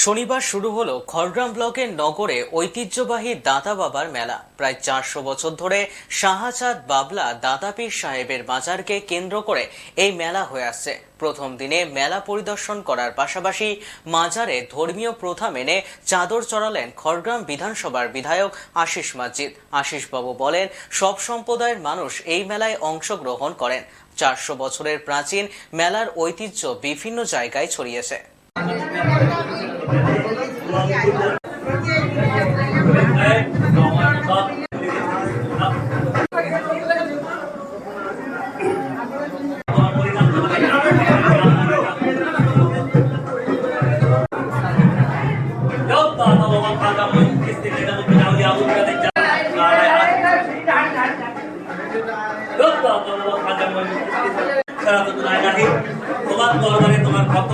শনিবার শুরু হলো খড়গ্রাম ব্লকের নগরে ঐতিহ্যবাহী দাতা বাবার মেলা। প্রায় চারশো বছর ধরে শাহজাদ বাবলা দাতাপীর সাহেবের বাজারকে কেন্দ্র করে এই মেলা হয়ে আসছে। প্রথম দিনে মেলা পরিদর্শন করার পাশাপাশি মাজারে ধর্মীয় প্রথা মেনে চাদর চড়ালেন খড়গ্রাম বিধানসভার বিধায়ক আশিস মাজিদ। আশিসবাবু বলেন, সব সম্প্রদায়ের মানুষ এই মেলায় অংশগ্রহণ করেন। চারশো বছরের প্রাচীন মেলার ঐতিহ্য বিভিন্ন জায়গায় ছড়িয়েছে।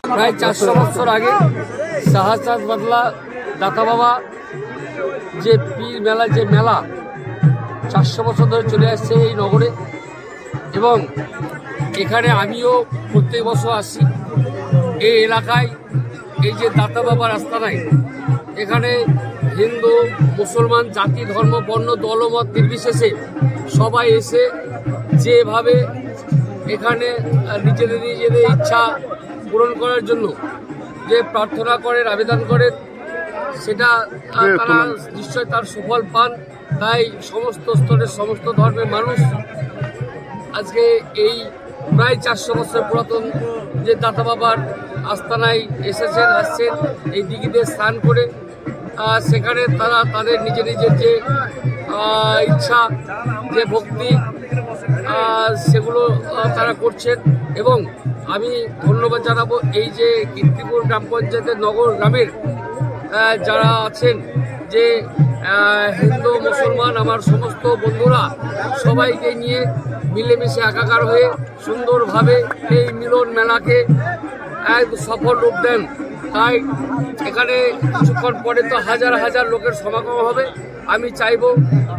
প্রায় চারশো বছর আগে শাহজাদ বাদলা দাতা বাবা, যে পীর মেলা, যে মেলা চারশো বছর ধরে চলে আসছে এই নগরে। এবং এখানে আমিও প্রত্যেক বছর আসি। এই এলাকায় এই যে দাতা বাবা রাস্তা নাই, এখানে হিন্দু, মুসলমান, জাতি, ধর্ম, বর্ণ দলমত নির্বিশেষে সবাই এসে যেভাবে এখানে নিজেদের নিজেদের ইচ্ছা পূরণ করার জন্য যে প্রার্থনা করেন আবেদন করেন সেটা তারা নিশ্চয় তার সুফল পান। তাই সমস্ত স্তরের সমস্ত ধর্মের মানুষ আজকে এই প্রায় চারশো বছর পুরাতন যে দাতা বাবার আস্তানায় এসেছেন আসছেন এই দিঘিতে স্নান করে সেখানে তারা তাদের নিজের নিজের যে ইচ্ছা যে ভক্তি সেগুলো তারা করছেন এবং আমি ধন্যবাদ জানাব এই যে কীর্তিপুর গ্রাম পঞ্চায়েতের নগর গ্রামের যারা আছেন যে হিন্দু, মুসলমান, আমার সমস্ত বন্ধুরা সবাইকে নিয়ে মিলেমিশে একাকার হয়ে সুন্দরভাবে এই মিলন মেলাকে এক সফল রূপ দেন। তাই এখানে কিছুক্ষণ পরে তো হাজার হাজার লোকের সমাগম হবে। আমি চাইব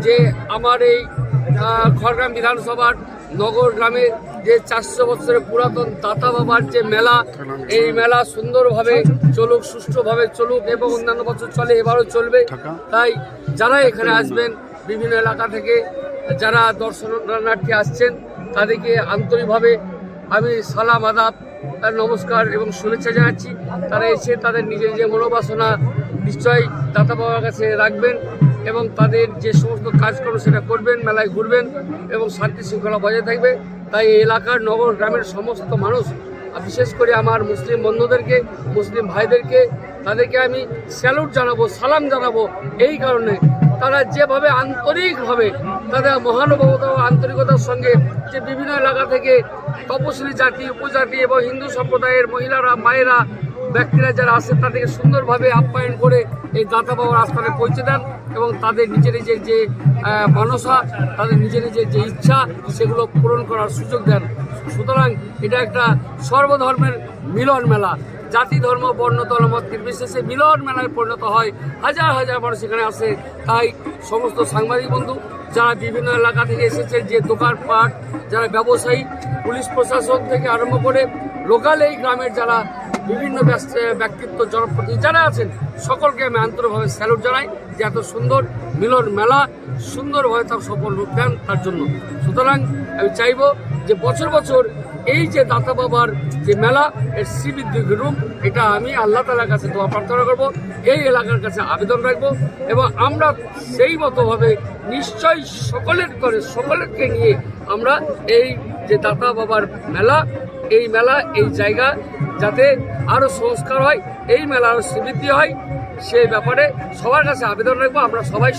যে আমার এই খড়গ্রাম বিধানসভার নগর গ্রামে যে চারশো বছরের পুরাতন দাতা বাবার যে মেলা এই মেলা সুন্দরভাবে চলুক সুষ্ঠুভাবে চলুক এবং অন্যান্য বছর চলে এবারও চলবে। তাই যারা এখানে আসবেন বিভিন্ন এলাকা থেকে যারা দর্শনার্থী আসছেন তাদেরকে আন্তরিকভাবে আমি সালাম আদাব নমস্কার এবং শুভেচ্ছা জানাচ্ছি। তারা এসে তাদের নিজের যে মনোবাসনা নিশ্চয়ই দাতা বাবার কাছে রাখবেন। এবং তাদের যে সমস্ত কাজকর্ম সেটা করবেন, মেলায় ঘুরবেন এবং শান্তি শৃঙ্খলা বজায় থাকবে। তাই এলাকার নগর গ্রামের সমস্ত মানুষ বিশেষ করে আমার মুসলিম বন্ধুদেরকে, মুসলিম ভাইদেরকে, তাদেরকে আমি স্যালুট জানাব, সালাম জানাব এই কারণে। তারা যেভাবে আন্তরিকভাবে তাদের মহানুভবতা ও আন্তরিকতার সঙ্গে যে বিভিন্ন এলাকা থেকে তপশিলি জাতি, উপজাতি এবং হিন্দু সম্প্রদায়ের মহিলারা, মায়েরা ব্যক্তিরা যারা আসে তাদেরকে সুন্দরভাবে আপ্যায়ন করে এই দাতা বাবার আস্থানে পৌঁছে দেন এবং তাদের নিজের নিজের যে মানসা, তাদের নিজের নিজের যে ইচ্ছা, সেগুলো পূরণ করার সুযোগ দেন। সুতরাং এটা একটা সর্বধর্মের মিলন মেলা। জাতি, ধর্ম, বর্ণ দলমত নির্বিশেষে মিলন মেলায় পরিণত হয়। হাজার হাজার মানুষ এখানে আসে। তাই সমস্ত সাংবাদিক বন্ধু, যারা বিভিন্ন এলাকা থেকে এসেছে, যে দোকানপাট যারা ব্যবসায়ী, পুলিশ প্রশাসন থেকে আরম্ভ করে লোকাল এই গ্রামের যারা বিভিন্ন ব্যক্তিত্ব, জনপ্রতিনিধি যারা আছেন, সকলকে আমি আন্তরিকভাবে স্যালুট জানাই যে এত সুন্দর মিলন মেলা সুন্দরভাবে তার সফল রূপ দেন তার জন্য। সুতরাং আমি চাইব যে বছর বছর এই যে দাতা বাবার যে মেলা, এর শ্রীবৃদ্ধি রূপ, এটা আমি আল্লাহ তালার কাছে দোয়া প্রার্থনা করব, এই এলাকার কাছে আবেদন রাখব এবং আমরা সেই মতোভাবে নিশ্চয়ই সকলের করে, সকলেরকে নিয়ে আমরা এই যে দাতা বাবার মেলা এই মেলা, এই জায়গা যাতে আরও সংস্কার হয়, এই মেলা আরও শ্রীবৃদ্ধি হয়, সেই ব্যাপারে সবার কাছে আবেদন রাখব, আমরা সবাই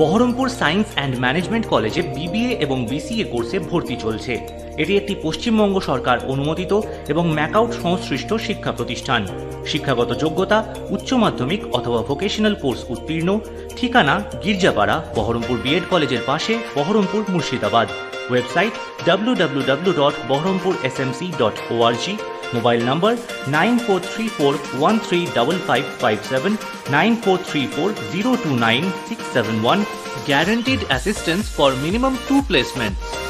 বহরমপুর সায়েন্স অ্যান্ড ম্যানেজমেন্ট কলেজে বিবিএ এবং বিসিএ কোর্সে ভর্তি চলছে। এটি একটি পশ্চিমবঙ্গ সরকার অনুমোদিত এবং ম্যাকআউট সংশ্লিষ্ট শিক্ষা প্রতিষ্ঠান। শিক্ষাগত যোগ্যতা, উচ্চ মাধ্যমিক অথবা ভোকেশনাল কোর্স উত্তীর্ণ। ঠিকানা গির্জাপাড়া, বহরমপুর বিএড কলেজের পাশে Baharampur Murshidabad. Website www.bahrampur.smc.org. Mobile number 9434135557 Guaranteed assistance for minimum two placements.